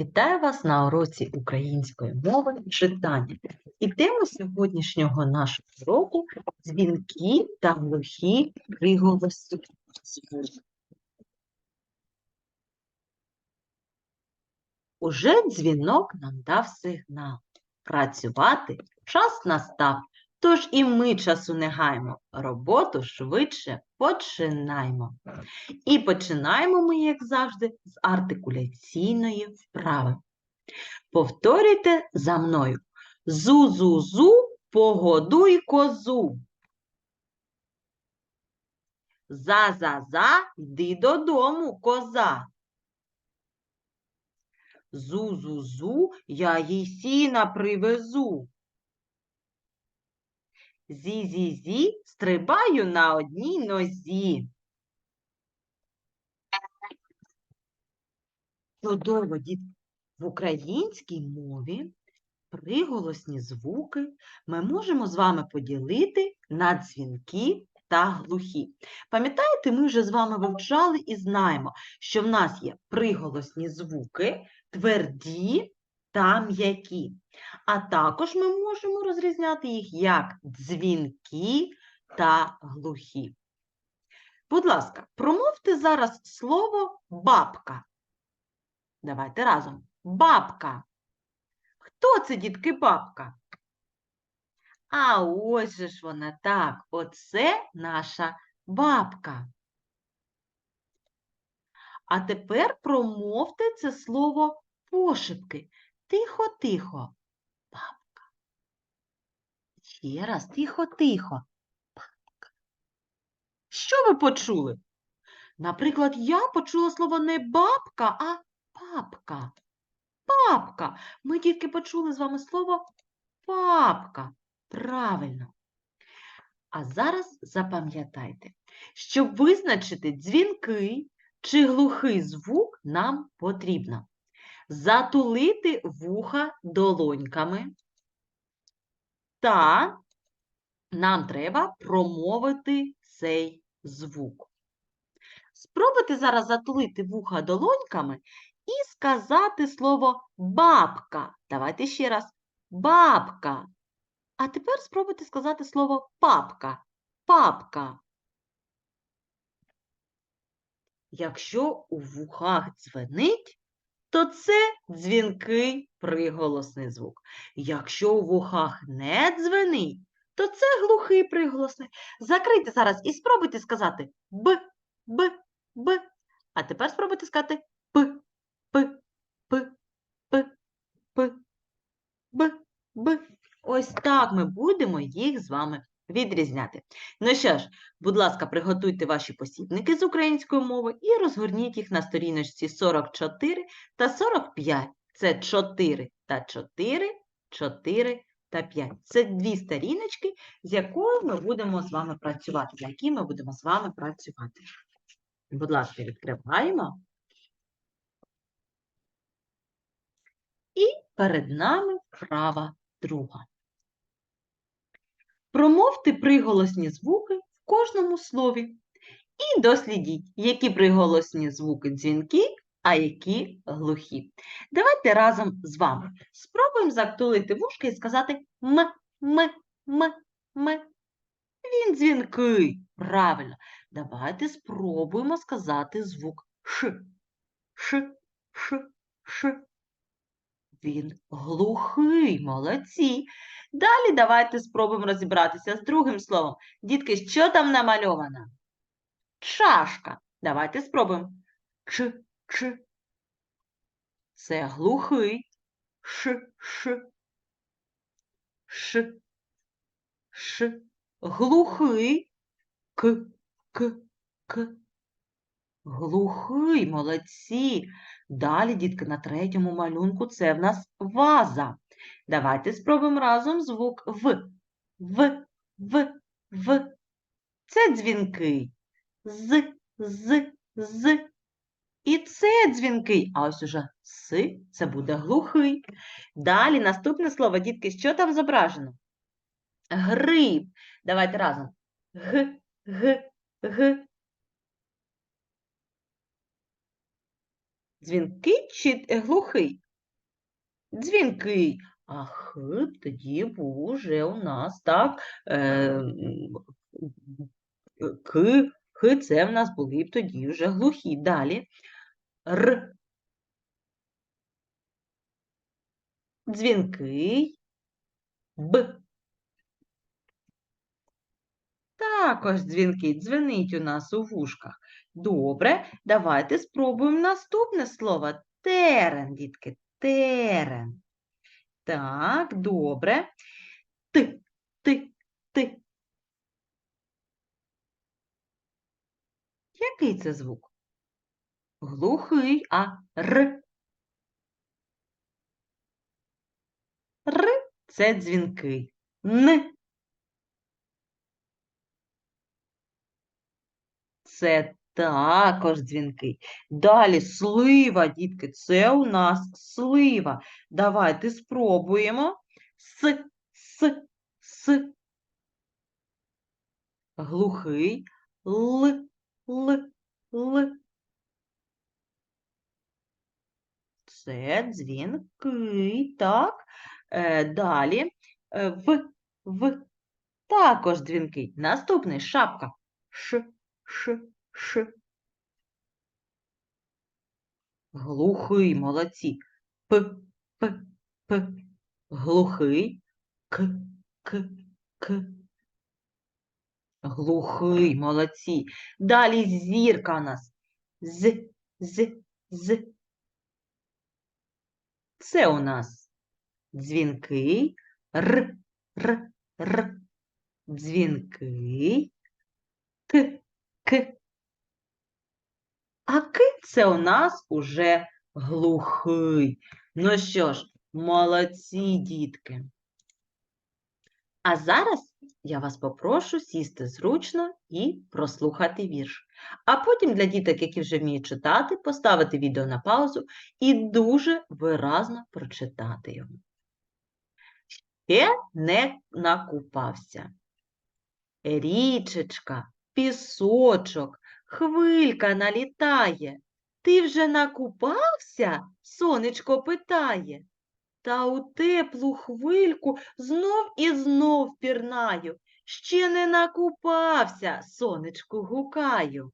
Вітаю вас на уроці української мови читання. І тема сьогоднішнього нашого уроку – дзвінки та глухі приголосні звуки. Уже дзвінок нам дав сигнал. Працювати час настав, тож і ми часу не гаймо, роботу швидше починаймо. І починаємо ми, як завжди, з артикуляційної вправи. Повторюйте за мною. Зу-зу-зу, погодуй козу. За-за-за, йди додому, коза. Зу-зу-зу, я їй сіна привезу. Зі-зі-зі, стрибаю на одній нозі. Чудово, дітки. В українській мові приголосні звуки ми можемо з вами поділити на дзвінки та глухі. Пам'ятаєте, ми вже з вами вивчали і знаємо, що в нас є приголосні звуки, тверді та м'які. А також ми можемо розрізняти їх як дзвінки та глухі. Будь ласка, промовте зараз слово бабка. Давайте разом. Бабка. Хто це, дітки, бабка? А ось же ж вона так. Оце наша бабка. А тепер промовте це слово пошепки. Тихо-тихо. Бабка. Ще раз, тихо-тихо. Бабка. Що ви почули? Наприклад, я почула слово не бабка, а папка. Папка. Ми тільки почули з вами слово папка. Правильно. А зараз запам'ятайте, щоб визначити дзвінкий чи глухий звук нам потрібно затулити вуха долоньками та нам треба промовити цей звук. Спробуйте зараз затулити вуха долоньками і сказати слово бабка. Давайте ще раз. Бабка. А тепер спробуйте сказати слово папка. Папка. Якщо у вухах дзвенить, то це дзвінкий приголосний звук. Якщо у вухах не дзвенить, то це глухий приголосний. Закрийте зараз і спробуйте сказати б, б, б. А тепер спробуйте сказати п, п, п, п, п, б, б. Ось так ми будемо їх з вами відрізняти. Ну що ж, будь ласка, приготуйте ваші посібники з української мови і розгорніть їх на сторіночці 44 та 45. Це 4 та 4, 4 та 5. Це дві сторіночки, з якою ми будемо з вами працювати, за які ми будемо з вами працювати. Будь ласка, відкриваємо. І перед нами вправа друга. Промовте приголосні звуки в кожному слові. І дослідіть, які приголосні звуки дзвінки, а які глухі. Давайте разом з вами спробуємо затулити вушки і сказати м, м, м, м. Він дзвінкий. Правильно. Давайте спробуємо сказати звук ш, ш, ш, ш. Він глухий, молодці. Далі давайте спробуємо розібратися з другим словом. Дітки, що там намальовано? Чашка. Давайте спробуємо. Ч, ч. Це глухий. Ш, ш. Ш, ш. Глухий. К, к, к. Глухий, молодці. Далі, дітки, на третьому малюнку це в нас ваза. Давайте спробуємо разом звук В. В, В, В. Це дзвінкий. З, з, з. І це дзвінкий. А ось уже С це буде глухий. Далі наступне слово, дітки, що там зображено? Гриб. Давайте разом. Г, г, г. Дзвінкий чи е, глухий? Дзвінкий. А х тоді був уже у нас так. Е, к, х це в нас були б тоді вже глухі. Далі. Р. Дзвінкий. Б. Також дзвінки дзвенить у нас у вушках. Добре, давайте спробуємо наступне слово. Терен, дітки, терен. Так, добре. Ти, ти, ти. Який це звук? Глухий, а р. Р це дзвінкий. Н. Це також дзвінкий. Далі слива, дітки, це у нас слива. Давайте спробуємо. С, с, с. Глухий. Л, л, л. Це дзвінкий, так. Е, далі е, в, в. Також дзвінкий. Наступний шапка. Ш, ш, ш. Глухий, молодці. П, п, п. Глухий. К, к, к. Глухий, молодці. Далі зірка у нас. З, з, з. Це у нас дзвінкий. Р, р, р. Дзвінкий. К, к. А ки це у нас уже глухий. Ну що ж, молодці, дітки. А зараз я вас попрошу сісти зручно і прослухати вірш. А потім для діток, які вже вміють читати, поставити відео на паузу і дуже виразно прочитати його. Ще не накупався. Річечка, пісочок, хвилька налітає. Ти вже накупався? Сонечко питає. Та у теплу хвильку знов і знов пірнаю. Ще не накупався, сонечку гукаю.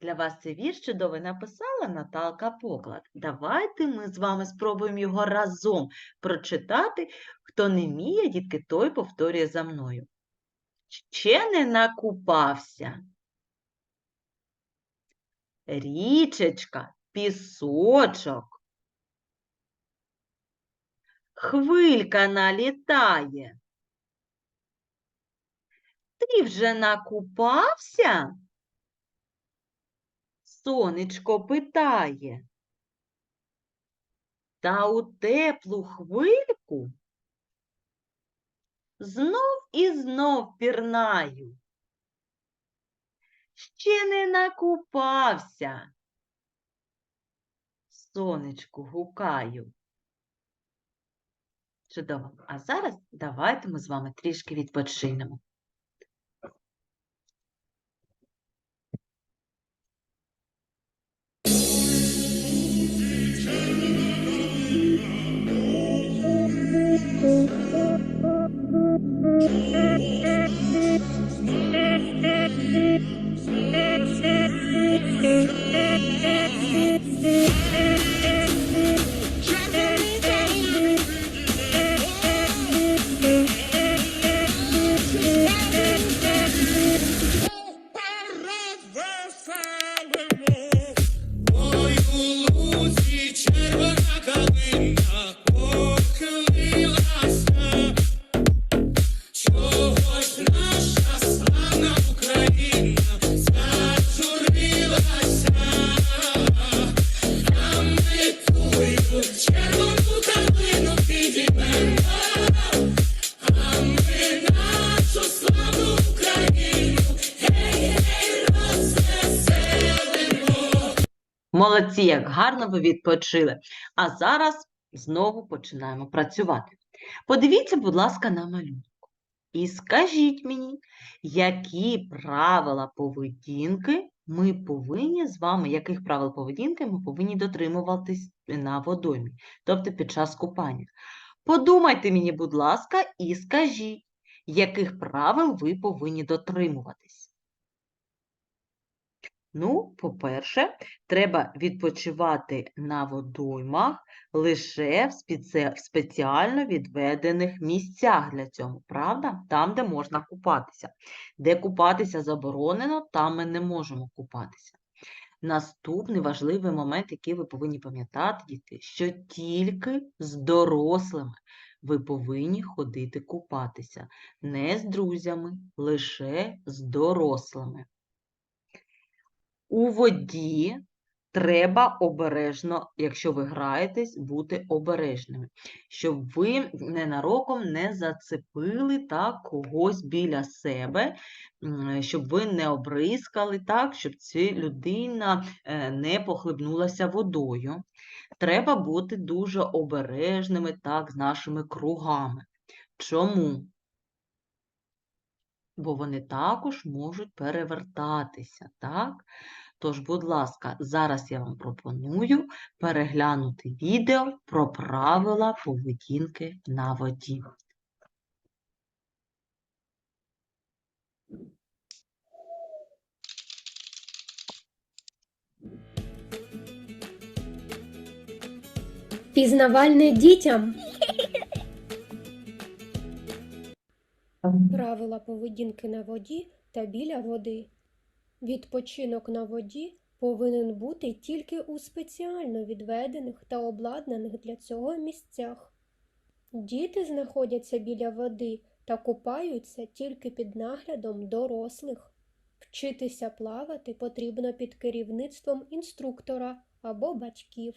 Для вас цей вірш чудовий написала Наталка Поклад. Давайте ми з вами спробуємо його разом прочитати. Хто не вміє, дітки, той повторює за мною. Ще не накупався. Річечка, пісочок. Хвилька налітає. Ти вже накупався? Сонечко питає. Та у теплу хвильку знов і знов пірнаю. Ще не накупався. Сонечку гукаю. Чудово. А зараз давайте ми з вами трішки відпочинемо. Молодці, як гарно ви відпочили. А зараз знову починаємо працювати. Подивіться, будь ласка, на малюнок. І скажіть мені, які правила поведінки ми повинні з вами, яких правил поведінки ми повинні дотримуватись на водоймі, тобто під час купання. Подумайте мені, будь ласка, і скажіть, яких правил ви повинні дотримуватись. Ну, по-перше, треба відпочивати на водоймах лише в, спеці- в спеціально відведених місцях для цього, правда? Там, де можна купатися. Де купатися заборонено, там ми не можемо купатися. Наступний важливий момент, який ви повинні пам'ятати, діти, що тільки з дорослими ви повинні ходити купатися, не з друзями, лише з дорослими. У воді треба обережно, якщо ви граєтесь, бути обережними, щоб ви ненароком не зацепили так когось біля себе, щоб ви не обризкали так, щоб ця людина е, не похлебнулася водою. Треба бути дуже обережними так з нашими кругами. Чому? Бо вони також можуть перевертатися, так? Тож, будь ласка, зараз я вам пропоную переглянути відео про правила поведінки на воді. Пізнавальне дітям. Правила поведінки на воді та біля води. Відпочинок на воді повинен бути тільки у спеціально відведених та обладнаних для цього місцях. Діти знаходяться біля води та купаються тільки під наглядом дорослих. Вчитися плавати потрібно під керівництвом інструктора або батьків.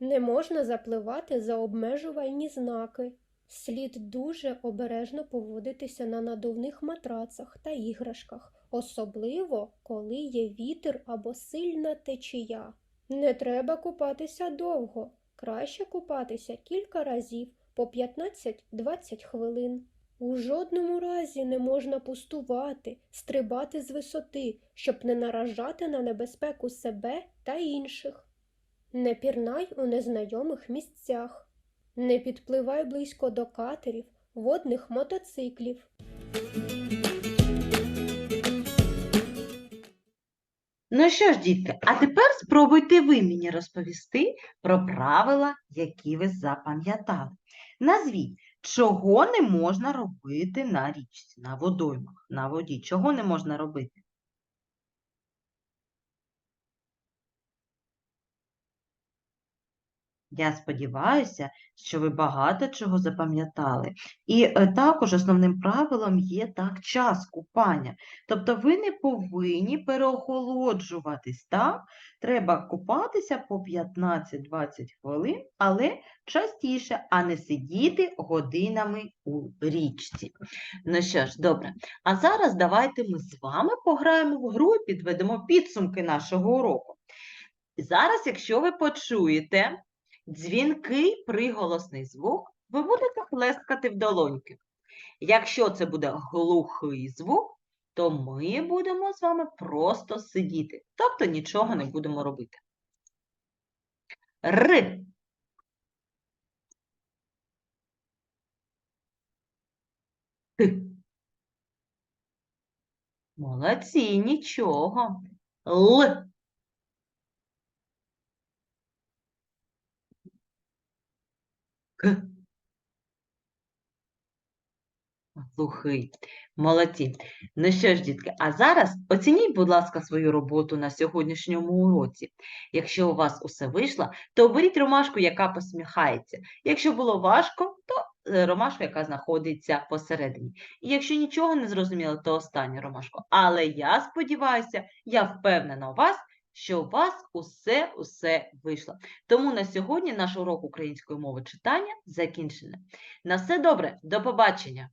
Не можна запливати за обмежувальні знаки. Слід дуже обережно поводитися на надувних матрацах та іграшках, особливо коли є вітер або сильна течія. Не треба купатися довго, краще купатися кілька разів по 15-20 хвилин. У жодному разі не можна пустувати, стрибати з висоти, щоб не наражати на небезпеку себе та інших. Не пірнай у незнайомих місцях. Не підпливай близько до катерів, водних мотоциклів. Ну що ж, дітки, а тепер спробуйте ви мені розповісти про правила, які ви запам'ятали. Назвіть, чого не можна робити на річці, на водоймах, на воді. Чого не можна робити? Я сподіваюся, що ви багато чого запам'ятали. І е, також основним правилом є так час купання. Тобто ви не повинні переохолоджуватись, так? Треба купатися по 15-20 хвилин, але частіше, а не сидіти годинами у річці. Ну що ж, добре. А зараз давайте ми з вами пограємо в гру і підведемо підсумки нашого уроку. Зараз, якщо ви почуєте дзвінкий приголосний звук, ви будете плескати в долоньки. Якщо це буде глухий звук, то ми будемо з вами просто сидіти, тобто нічого не будемо робити. Р. Т. Молодці, нічого. Л. Глухий. Молодці. Ну що ж, дітки, а зараз оцініть, будь ласка, свою роботу на сьогоднішньому уроці. Якщо у вас усе вийшло, то оберіть ромашку, яка посміхається. Якщо було важко, то е, ромашку, яка знаходиться посередині. І якщо нічого не зрозуміло, то останню ромашку. Але я сподіваюся, я впевнена у вас, що у вас усе усе вийшло. Тому на сьогодні наш урок української мови читання закінчений. На все добре, до побачення!